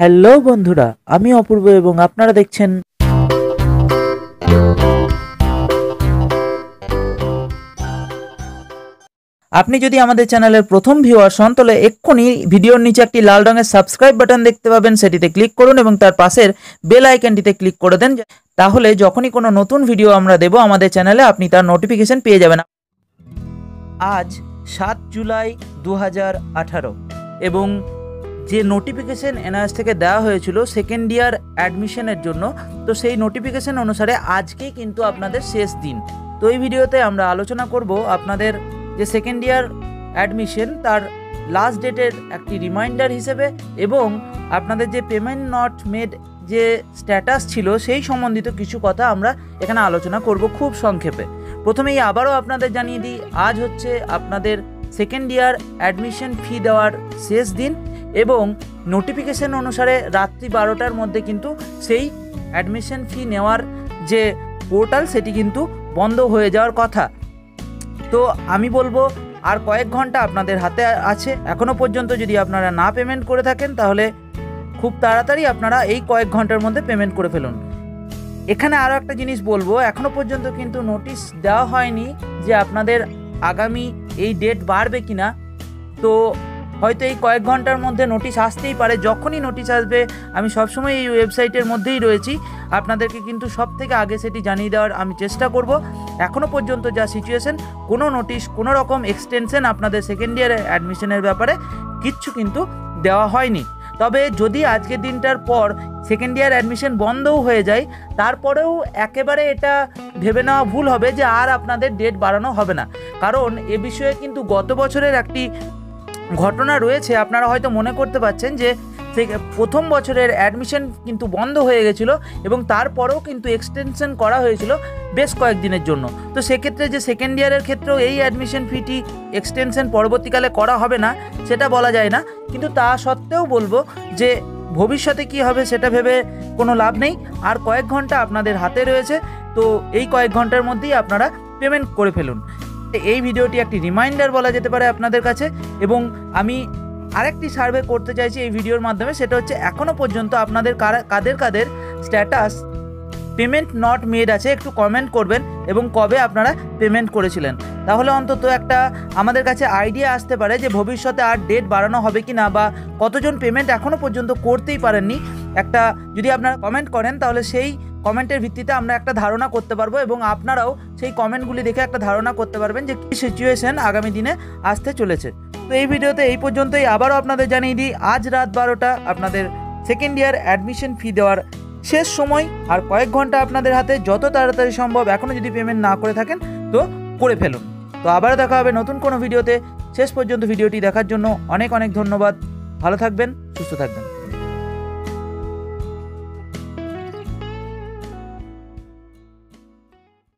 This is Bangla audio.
হ্যালো বন্ধুরা, আমি অপূর্ব এবং আপনারা দেখছেন আপনি যদি আমাদের চ্যানেলের প্রথম ভিউয়ার হন, তাহলে এক্ষুনি ভিডিওর নিচে একটি লাল রঙের সাবস্ক্রাইব বাটন দেখতে পাবেন, সেটিতে ক্লিক করুন এবং তার পাশের বেল আইকনটিতে ক্লিক করে দেন, তাহলে যখনই কোনো নতুন ভিডিও আমরা দেব, আমাদের চ্যানেলে আপনি তার নোটিফিকেশন পেয়ে যাবেন। আজ সাত জুলাই দু হাজার আঠারো এবং যে নোটিফিকেশন এনআইএস থেকে দেওয়া হয়েছিল সেকেন্ড ইয়ার অ্যাডমিশনের জন্য, তো সেই নোটিফিকেশন অনুসারে আজকেই কিন্তু আপনাদের শেষ দিন। তো এই ভিডিওতে আমরা আলোচনা করব আপনাদের যে সেকেন্ড ইয়ার অ্যাডমিশন তার লাস্ট ডেটের একটি রিমাইন্ডার হিসেবে এবং আপনাদের যে পেমেন্ট নট মেড যে স্ট্যাটাস ছিল, সেই সম্বন্ধিত কিছু কথা আমরা এখানে আলোচনা করব খুব সংক্ষেপে। প্রথমেই আবারও আপনাদের জানিয়ে দিই, আজ হচ্ছে আপনাদের সেকেন্ড ইয়ার অ্যাডমিশন ফি দেওয়ার শেষ দিন। এবং নোটিফিকেশন অনুসারে রাত্রি বারোটার মধ্যে কিন্তু সেই অ্যাডমিশন ফি নেওয়ার যে পোর্টাল সেটি কিন্তু বন্ধ হয়ে যাওয়ার কথা। তো আমি বলব আর কয়েক ঘণ্টা আপনাদের হাতে আছে। এখনও পর্যন্ত যদি আপনারা না পেমেন্ট করে থাকেন, তাহলে খুব তাড়াতাড়ি আপনারা এই কয়েক ঘণ্টার মধ্যে পেমেন্ট করে ফেলুন। এখানে আরও একটা জিনিস বলব এখনও পর্যন্ত কিন্তু নোটিশ দেওয়া হয়নি যে আপনাদের আগামী এই ডেট বাড়বে কি না তো হয়তো এই কয়েক ঘণ্টার মধ্যে নোটিশ আসতেই পারে। যখনই নোটিশ আসবে, আমি সবসময় এই ওয়েবসাইটের মধ্যেই রয়েছি। আপনাদেরকে কিন্তু সব থেকে আগে সেটি জানিয়ে দেওয়ার আমি চেষ্টা করব। এখনও পর্যন্ত যা সিচুয়েশন কোনো নোটিশ কোনো রকম এক্সটেনশন আপনাদের সেকেন্ড ইয়ারে অ্যাডমিশনের ব্যাপারে কিচ্ছু কিন্তু দেওয়া হয়নি। তবে যদি আজকের দিনটার পর সেকেন্ড ইয়ার অ্যাডমিশন বন্ধও হয়ে যায়, তারপরেও একেবারে এটা ভেবে নেওয়া ভুল হবে যে আর আপনাদের ডেট বাড়ানো হবে না। কারণ এ বিষয়ে কিন্তু গত বছরের একটি ঘটনা রয়েছে, আপনারা হয়তো মনে করতে পারছেন যে প্রথম বছরের অ্যাডমিশন কিন্তু বন্ধ হয়ে গেছিল এবং তারপরেও কিন্তু এক্সটেনশন করা হয়েছিল বেশ কয়েকদিনের জন্য। তো সেক্ষেত্রে যে সেকেন্ড ইয়ারের ক্ষেত্রেও এই অ্যাডমিশন ফিটি এক্সটেনশন পরবর্তীকালে করা হবে না, সেটা বলা যায় না। কিন্তু তা সত্ত্বেও বলব যে ভবিষ্যতে কি হবে সেটা ভেবে কোনো লাভ নেই। আর কয়েক ঘণ্টা আপনাদের হাতে রয়েছে, তো এই কয়েক ঘণ্টার মধ্যেই আপনারা পেমেন্ট করে ফেলুন। এই ভিডিওটি একটি রিমাইন্ডার বলা যেতে পারে আপনাদের কাছে এবং আমি আরেকটি সার্ভে করতে চাইছি এই ভিডিওর মাধ্যমে, সেটা হচ্ছে এখনও পর্যন্ত আপনাদের কাদের কাদের স্ট্যাটাস পেমেন্ট নট মেড আছে একটু কমেন্ট করবেন এবং কবে আপনারা পেমেন্ট করেছিলেন। তাহলে অন্তত একটা আমাদের কাছে আইডিয়া আসতে পারে যে ভবিষ্যতে আর ডেট বাড়ানো হবে কি না বা কতজন পেমেন্ট এখনও পর্যন্ত করতেই পারেননি। একটা যদি আপনারা কমেন্ট করেন, তাহলে সেই কমেন্টের ভিত্তিতে আমরা একটা ধারণা করতে পারব এবং আপনারাও সেই কমেন্টগুলি দেখে একটা ধারণা করতে পারবেন যে কী সিচুয়েশন আগামী দিনে আসতে চলেছে। তো এই ভিডিওতে এই পর্যন্তই। আবারও আপনাদের জানিয়ে দিই, আজ রাত বারোটা আপনাদের সেকেন্ড ইয়ার অ্যাডমিশন ফি দেওয়ার শেষ সময় আর কয়েক ঘণ্টা আপনাদের হাতে যত তাড়াতাড়ি সম্ভব এখনও যদি পেমেন্ট না করে থাকেন তো করে ফেলুন। তো আবারও দেখা হবে নতুন কোনো ভিডিওতে। শেষ পর্যন্ত ভিডিওটি দেখার জন্য অনেক অনেক ধন্যবাদ। ভালো থাকবেন, সুস্থ থাকবেন।